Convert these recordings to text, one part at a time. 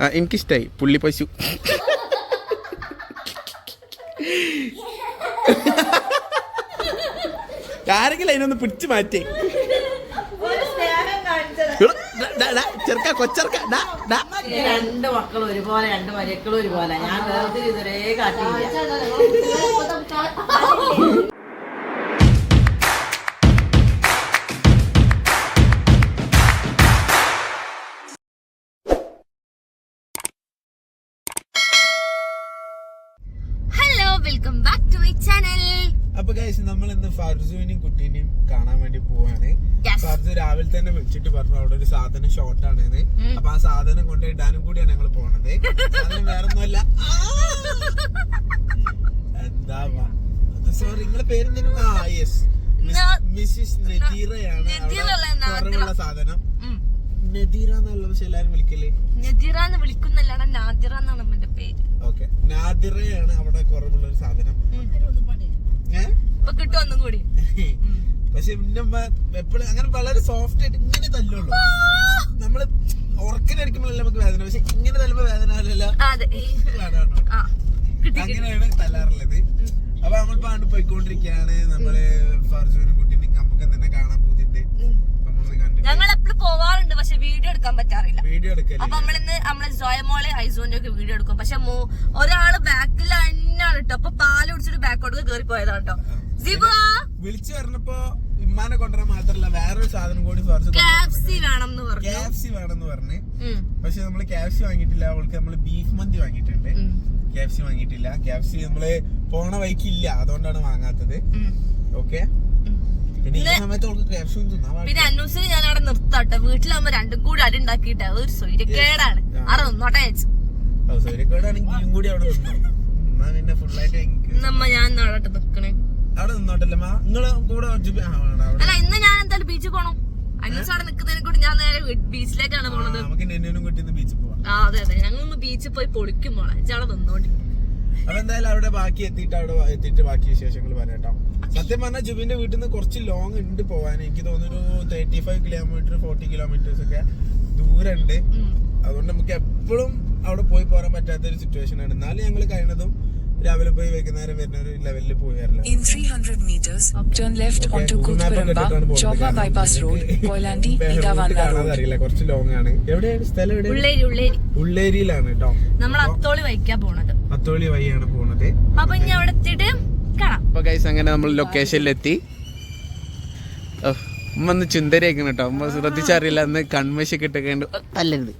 ആ, എനിക്കിഷ്ടായി. പുള്ളി പശു. ആരെങ്കിലും അതിനൊന്ന് പിടിച്ചു മാറ്റി. ചെറുക്ക ഡാ. രണ്ട് മക്കളും ഒരുപോലെ രണ്ട് മരക്കളും ഒരുപോലെ. ഞാൻ വേർതിരി ഇതുവരെ welcome back to my channel അപ്പൊ ഗൈസ് നമ്മൾ ഇന്ന് ഫർജുവിനെയും കുട്ടീനെയും കാണാൻ വേണ്ടി പോവാണ്. ഫർജു രാവിലെ തന്നെ വിളിച്ചിട്ട് പറഞ്ഞു അവിടെ ഒരു സാധനം ഷോർട്ട് ആണ് അപ്പൊ ആ സാധനം കൊണ്ട് ഇടാനും കൂടിയാണ് ഞങ്ങൾ പോണത്. സാധനം വേറെ ഒന്നുമല്ല എന്താ സോറി നിങ്ങളെ പേരെന്തിനും? ആ യെസ് മിസ്സിസ് നദീറയാണ്. കുറവുള്ള സാധനം. നദീറ എന്നുള്ള പക്ഷെ എല്ലാരും വിളിക്കല്ലേ നദീറ എന്ന് വിളിക്കുന്നല്ലാടാ നാദിറ എന്നാണ് ഓക്കെ. നാദിറയാണ് അവിടെ കുറവുള്ള ഒരു സാധനം. കിട്ടും കൂടി. പക്ഷെ പിന്നെ എപ്പോഴും അങ്ങനെ വളരെ സോഫ്റ്റ് ആയിട്ട് ഇങ്ങനെ തല്ലുള്ളൂ. നമ്മൾ ഉറക്കിനടിക്കുമ്പോഴല്ല നമുക്ക് വേദന. പക്ഷെ ഇങ്ങനെ തല്ലുമ്പോ വേദന അല്ലല്ലോ. അങ്ങനെയാണ് തല്ലാറുള്ളത്. അപ്പൊ നമ്മൾ പാണ്ട് പോയിക്കൊണ്ടിരിക്കുകയാണ്. നമ്മൾ ഫർജുവിനും കുട്ടീനെ നമുക്ക് തന്നെ കാണാൻ പോയിട്ട് നമ്മളൊന്ന് കണ്ടിട്ട് ഞങ്ങൾ എപ്പോഴും പോവാറുണ്ട് പക്ഷെ വീഡിയോ എടുക്കാൻ പറ്റാറില്ല. അപ്പൊ നമ്മളിന്ന് നമ്മളെ ജോയമോളെ ഐസോന്റെ ഒക്കെ വീഡിയോ എടുക്കും. പക്ഷെ ഒരാൾ ബാക്കിൽ തന്നെയാണ് കേട്ടോ അപ്പൊ പാൽ കുടിച്ചിട്ട് ബാക്കോട്ട് കയറി പോയതാണ് കേട്ടോ വിളിച്ചു പറഞ്ഞപ്പോ ഇമ്മാനെ കൊണ്ടുവരാൻ മാത്രല്ല വേറൊരു സാധനം കൂടി വേണമെന്ന് കാപ്സി പറഞ്ഞു. വേണമെന്ന് പക്ഷെ നമ്മൾ കെ എഫ് സി വാങ്ങിയിട്ടില്ല അവൾക്ക് നമ്മൾ ബീഫ് മന്തി വാങ്ങിയിട്ടുണ്ട്. കാപ്സി കെ കാപ്സി സി വാങ്ങിയിട്ടില്ല. കെ എഫ് നമ്മൾ പോണ വഴിക്കില്ല അതുകൊണ്ടാണ് വാങ്ങാത്തത്. ഓക്കെ. പിന്നെ പാടില്ല. ഞാൻ അവിടെ നിർത്താട്ടെ. വീട്ടിലാവുമ്പോ രണ്ടും കൂടി അടി ഉണ്ടാക്കിയിട്ട്. ഒരു സൂര്യക്കേടാണ്. അവിടെ നിന്നോട്ടെ നമ്മ ഞാൻ അവിടെ നിക്കണേ. അവിടെ നിന്നോട്ടല്ലേ മാ? നിങ്ങൾ കൂടെ അല്ല ഇന്ന് ഞാൻ എന്തായാലും ബീച്ചിൽ പോണം. അന്വേഷിച്ച് അവിടെ നിക്കുന്നതിനെ കൂടി ഞാൻ നേരെ ബീച്ചിലേക്കാണ് പോണത്. നമുക്ക് ബീച്ചിൽ പോവാം. ആ അതെ അതെ. ഞങ്ങൾ ഒന്ന് ബീച്ചിൽ പോയി പൊളിക്കും പോണേ അവിടെ നിന്നോണ്ടി. അപ്പൊ എന്തായാലും അവിടെ ബാക്കി എത്തിയിട്ട് അവിടെ എത്തിയിട്ട് ബാക്കി വിശേഷങ്ങൾ പറയട്ടോ സത്യം പറഞ്ഞാൽ ജുബിന്റെ വീട്ടിൽ നിന്ന് കുറച്ച് ലോങ് ഉണ്ട് പോവാൻ. എനിക്ക് തോന്നുന്നു thirty five kilometre forty kilometres ഒക്കെ ദൂരമുണ്ട്. അതുകൊണ്ട് നമുക്ക് എപ്പോഴും അവിടെ പോയി പോരാൻ പറ്റാത്ത ഒരു സിറ്റുവേഷൻ ആണ്. എന്നാലും ഞങ്ങൾ കഴിയുന്നതും രാവിലെ പോയി വൈകുന്നേരം വരുന്ന ഒരു ലെവലിൽ പോയി വരില്ല. In 300 meters, turn left onto ഇട്ടിട്ടാണ് Kutparamba, കാരണം Bypass Road, Koilandi, route Road. അറിയില്ല കുറച്ച് ലോങ് ആണ്. എവിടെയാണ്? സ്ഥലം എവിടെ ഉള്ളേരി ഉള്ളേരി. ഉള്ളേരിയിലാണ് കേട്ടോ നമ്മൾ അത്തോളി വൈക്കാ പോണത്. അത്തോളി വഴിയാണ് പോണത്. അപ്പൊ ഇനി അവിടെ എത്തിയിട്ട് കാണാം. അപ്പൊ ഗൈസ് അങ്ങനെ നമ്മൾ ലൊക്കേഷനിലെത്തി ഉമ്മ ഒന്ന് ചുന്തരിയാക്കണം കേട്ടോ ഉമ്മ ശ്രദ്ധിച്ചറിയില്ല അന്ന് കൺമശൊക്കെ ഇട്ടൊക്കെ അല്ലരുത്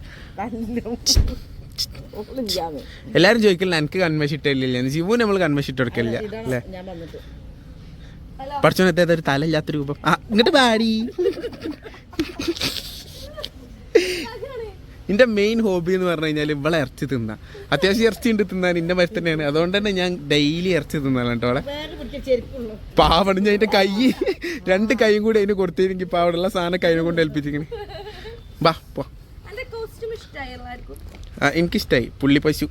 എല്ലാരും ചോദിക്കില്ല എനിക്ക് കൺമശി ഇട്ടില്ല ജീവു നമ്മൾ കൺമശി ഇട്ട് കൊടുക്കില്ല അല്ലേ പഠിച്ചോനത്തെ ഒരു തലയില്ലാത്ത രൂപം? ആ ഇങ്ങോട്ട് പാടി എന്റെ മെയിൻ ഹോബി എന്ന് പറഞ്ഞു കഴിഞ്ഞാൽ ഇവളെ ഇറച്ചി തിന്നാ. അത്യാവശ്യം ഇറച്ചി ഉണ്ട് തിന്നാൻ എന്റെ മരത്തി തന്നെയാണ്. അതുകൊണ്ട് തന്നെ ഞാൻ ഡെയിലി ഇറച്ചി തിന്നാണ് കേട്ടോ അവളെ. പാവണ് ഞാൻ അതിന്റെ കൈ രണ്ട് കൈയും കൂടി അതിന് കൊടുത്തിരിക്കും. പാവടുള്ള സാധനം കൈ കൊണ്ട് ഏൽപ്പിച്ചിരിക്കണേ. ബാ പോ എന്റെ കോസ്റ്റ്യൂം ഇഷ്ടമായി എല്ലാവർക്കും ആ, എനിക്കിഷ്ടായി. പുള്ളി പശു.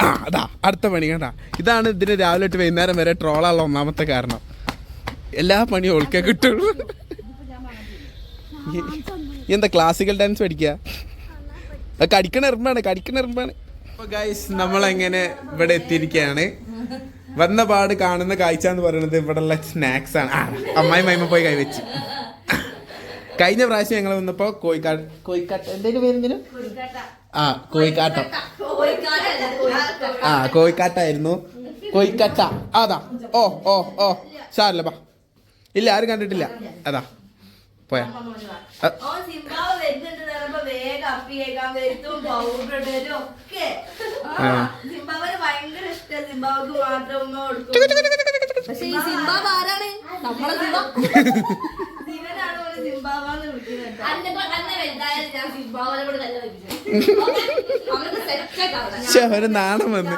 ആ അതാ അടുത്ത പണി കണ്ടാ. ഇതാണ് ഇതിന് രാവിലെ തൊട്ട് വൈകുന്നേരം വരെ ട്രോളാനുള്ള ഒന്നാമത്തെ കാരണം. എല്ലാ പണിയും ഓൾക്കേ കിട്ടുള്ളൂ. എന്താ ക്ലാസിക്കൽ ഡാൻസ് പഠിക്കുക അത് കടിക്കണ എറുമ്പാണ് കടിക്കണ എറുമ്പാണ്. ഗൈസ് നമ്മളെങ്ങനെ ഇവിടെ എത്തിയിരിക്കുകയാണ് വന്ന പാട് കാണുന്ന കാഴ്ച എന്ന് പറയുന്നത് ഇവിടെയുള്ള സ്നാക്സ് ആണ്. ആ, അമ്മായി മൈമ പോയി കൈവച്ച്. കഴിഞ്ഞ പ്രാവശ്യം ഞങ്ങൾ വന്നപ്പോ കോഴിക്കാട് കോഴിക്കാട്ട്. എന്തേലും പേരെന്തിനും? ആ കോഴിക്കാട്ടം. ആ കോഴിക്കാട്ടായിരുന്നു. കോഴിക്കാട്ട. അതാ. ഓ ഓ ഓ. സാറല്ലപ്പാ ബാ. ഇല്ല ആരും കണ്ടിട്ടില്ല. അതാ. പോയാ. ഭയങ്കര ഇഷ്ടം സിംബാവുക്ക് മാത്രം ഉമ്മ കൊടുക്കും ഒരു നാണം വന്ന്.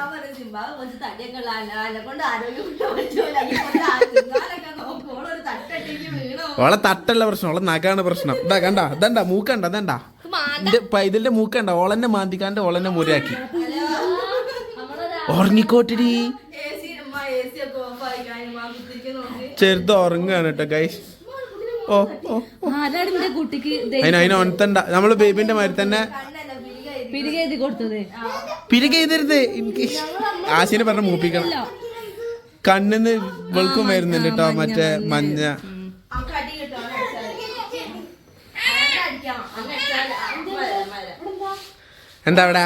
ഓളെ തട്ടല്ല പ്രശ്നം ഓളെ നഖാണ് പ്രശ്നം. ഇതാ കണ്ട അതണ്ട മൂക്കണ്ട അതണ്ട ഇതിന്റെ മൂക്കണ്ട ഓളന്നെ മാന്തിക്കാണ്ട് ഓളന്നെ മുരയാക്കി ഉറങ്ങിക്കോട്ടിടി. ചെറുത് ഉറങ്ങുകയാണ് കേട്ടോ ഗൈസ് ഓ ഓ. ആരാണ് എന്റെ കുട്ടിക്ക് അതിന് അതിന് ഒണത്തണ്ട നമ്മൾ ബേബിന്റെ മാതിരി തന്നെ പിരികെ എഴുതി കൊടുത്തത്. എനിക്ക് ആശിനെ പറഞ്ഞ മൂപ്പിക്കണം. കണ്ണിന്ന് വെളുക്കും വരുന്നുണ്ട് കേട്ടോ മറ്റേ മഞ്ഞ. എന്താ അടി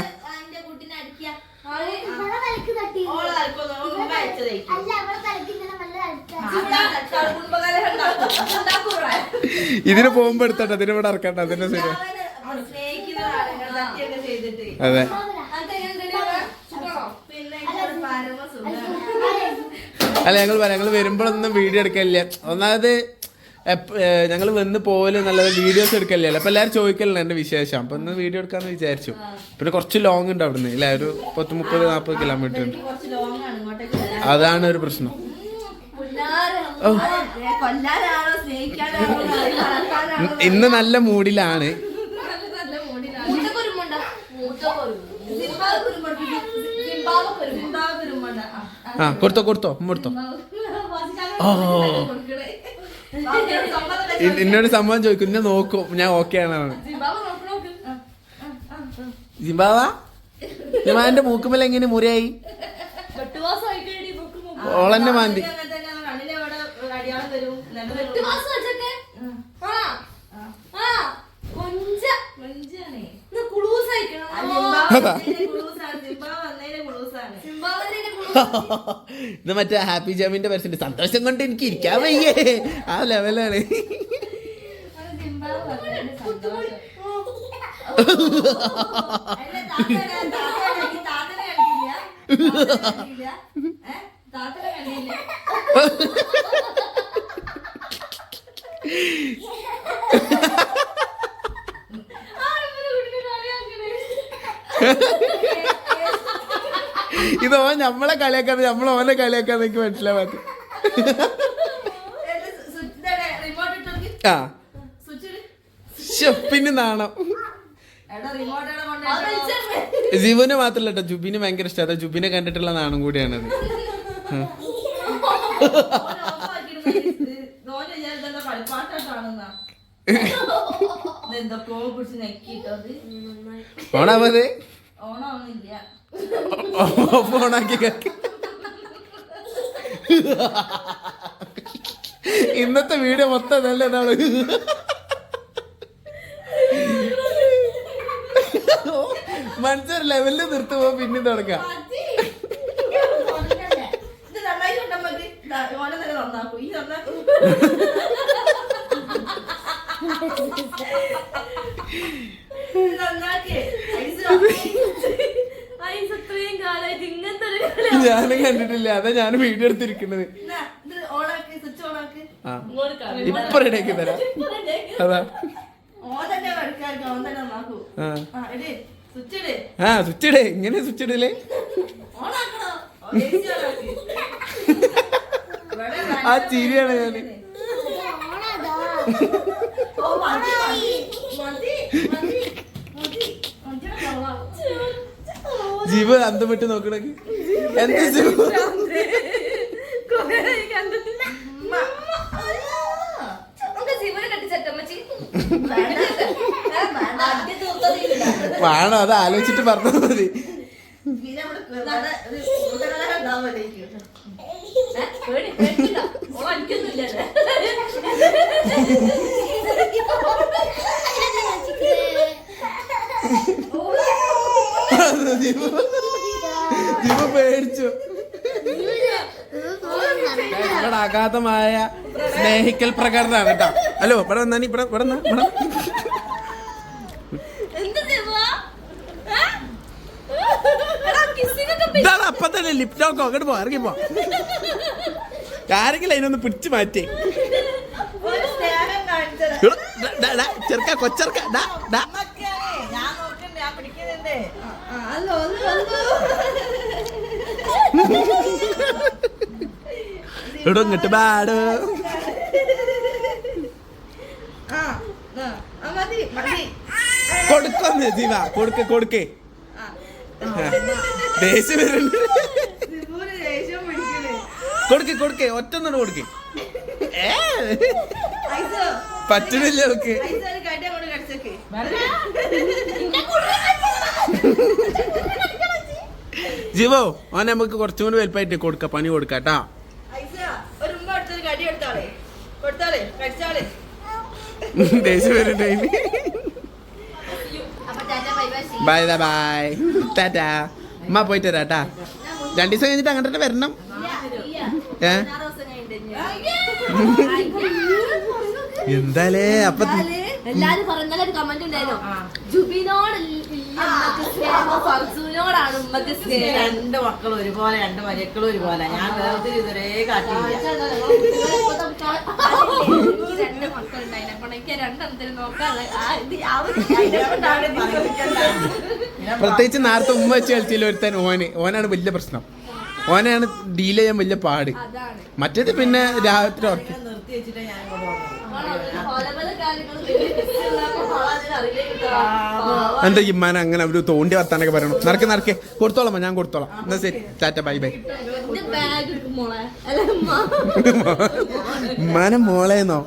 ഇതിന് പോകുമ്പോ എടുത്തോട്ടെ ഇതിന് ഇവിടെ ഇറക്കണ്ട അതിന്റെ ശരി. അതെ. അല്ല ഞങ്ങൾ ഞങ്ങൾ വരുമ്പോഴൊന്നും വീഡിയോ എടുക്കലില്ല. ഒന്നാമത് ഞങ്ങൾ വന്ന് പോലും നല്ല വീഡിയോസ് എടുക്കലില്ല അപ്പൊ എല്ലാവരും ചോദിക്കലില്ല എന്റെ വിശേഷം? അപ്പൊ ഒന്ന് വീഡിയോ എടുക്കാന്ന് വിചാരിച്ചു. പിന്നെ കുറച്ച് ലോങ് ഉണ്ട് അവിടുന്ന്. ഇല്ല ഒരു പത്ത് മുപ്പത് നാൽപ്പത് കിലോമീറ്റർ ഉണ്ട്. അതാണ് ഒരു പ്രശ്നം. ഇന്ന് ഇന്ന് നല്ല മൂഡിലാണ്. ആ കൊടുത്തോ കൊടുത്തോ കൊടുത്തോ. ഓ. എന്നോട് സംഭവം ചോദിക്കും ഇന്നെ നോക്കും ഞാൻ ഓക്കെ ആണ് ജിംബാവ ജിമാന്റെ മൂക്കുമല്ല എങ്ങനെ മുറിയായി? ഓളന്നെ മാന്തി. വരും കൊഞ്ചാണേ. ഇത് മറ്റേ ഹാപ്പി ജാമിന്റെ പരസ്യണ്ട്. സന്തോഷം കൊണ്ട് എനിക്ക് ഇരിക്കാൻ വയ്യേ. ആ ലെവലാണ്. ഇത് ഓൻ നമ്മളെ കളിയാക്കാതെ നമ്മൾ ഓനെ കളിയാക്കാതെ എനിക്ക് മനസ്സിലാവാത്ത ആ. പിന്നെ നാണം. ജീവന് മാത്രല്ല കേട്ടോ ജുബിന് ഭയങ്കര ഇഷ്ടം. അതാ ജുബിനെ കണ്ടിട്ടുള്ള നാണം കൂടിയാണത്. ഓണാവത്? ഫോണാക്കി കേക്ക്. ഇന്നത്തെ വീഡിയോ മൊത്തം നല്ല എന്നാണ് മനസ്സൊരു ലെവലിൽ നിർത്തുമ്പോ പിന്നെ തുടങ്ങാം. ഇത് നന്നായി കൊണ്ടുപോയി ഓനെ തന്നെ നന്നാക്കും. ഈ നന്നാക്കും. ഞാനും കണ്ടിട്ടില്ല. അതാ ഞാൻ വീഡിയോ എടുത്തിരിക്കുന്നത്. ഇന്നാ, ഇത് ഓണാക്ക് സ്വിച്ച് ഓണാക്ക്. ആ. കളി. ഇപ്പൊ റെഡിയാക്കി തരാം. അതാ. ആ. സ്വിച്ച് ഇടേ. ഇങ്ങനെ സ്വിച്ച് ഇടലേ. ആ ചിരിയാണ് ഞാൻ. ഓ, മതി, മതി. മതിയുടെ കൊള്ളാ. ജീവ അന്തം വിട്ട് നോക്കണക്ക് എന്ത് വേണോ അത് ആലോചിച്ചിട്ട് പറഞ്ഞാൽ മതി പിന്നെ അവിടെ ദീപു. ദീപു പേടിച്ചു. ഇവിടെ അഗാധമായ സ്നേഹിക്കൽ പ്രകടനമാണ് കേട്ടോ. ഹലോ ഇവിടെ വന്നാ നീ ഇവിടെ ഇവിടെ വന്നാ, ഇവിടെ അപ്പൊ തന്നെ ലിപ്റ്റോക്കോ അങ്ങോട്ട് പോ ഇറങ്ങി പോ. ആരെങ്കിലും അതിനൊന്ന് പിടിച്ചു മാറ്റി. ചെറുക്ക കൊച്ചെറുക്ക ഡാ ഡാ. അല്ലോ അല്ലോ അല്ലോ. ഇവിടെ ഇങ്ങോട്ട് ബാട് ആ ആ, ആ, മതി മതി. കൊടുക്കൊന്ന് ജീവ കൊടുക്ക് കൊടുക്ക്. ദേഷ്യം വരുന്നുണ്ട്. സിബുന് ദേഷ്യം ഒറ്റ കൊടുക്ക് കൊടുക്ക് ഏ? ഐസോ പറ്റണില്ല അവൾക്ക്. ജീവോ ഓനെ നമുക്ക് കുറച്ചും കൂടി വലുപ്പമായിട്ട് കൊടുക്ക. പണി കൊടുക്കാം കേട്ടാ. ഐസ ഒരു ഉമ്മ എടുത്തൊരു കടി എടുത്താളെ കൊടുത്താളെ കടിച്ചാളെ ദേഷ്യം വരുന്നുണ്ട് അതിന്. അപ്പൊ ബൈ ബൈ ടാറ്റാ അമ്മ പോയിട്ട് വരാട്ടാ രണ്ടു ദിവസം കഴിഞ്ഞിട്ട് അങ്ങോട്ട് വരണം. ഏ? എന്താലേ? അപ്പൊ എല്ലാരും പറഞ്ഞാലും ഒരു കമന്റ് ഉണ്ടായിരുന്നു. ജുബിനോട് ഇല്ല ഉമ്മക്ക് സ്നേഹം ഫർസൂനോടാണ് ഉമ്മക്ക് സ്നേഹം. രണ്ട് മക്കളും ഒരുപോലെ രണ്ട് മരക്കളും ഒരുപോലെ. ഞാൻ വേർതിരി ഇതുവരെ കാട്ടിയില്ല. എനിക്ക് രണ്ട് മക്കളുണ്ടായിനെ അപ്പൊ എനിക്ക് രണ്ടെണ്ണത്തിന് നോക്കാനുള്ള. പ്രത്യേകിച്ച് നേരത്തെ ഉമ്മ വെച്ച് കളിച്ചില്ല ഒരുത്തൻ ഓന്. ഓനാണ് വലിയ പ്രശ്നം. ഓനാണ് ഡീൽ ചെയ്യാൻ വലിയ പാട്. അതാണ്. മറ്റേത് പിന്നെ രാത്രി നിർത്തി വെച്ചിട്ട് ഞാൻ എന്താ ഇമ്മാൻ അങ്ങനെ അവർ തോണ്ടി വർത്താനൊക്കെ പറയണം നടക്ക് നടക്ക്. കൊടുത്തോളാം ഞാൻ കൊടുത്തോളാം. എന്നാ ശരി ടാറ്റ ബൈ ബൈ. ഉമ്മാനെ മോളേന്നോ?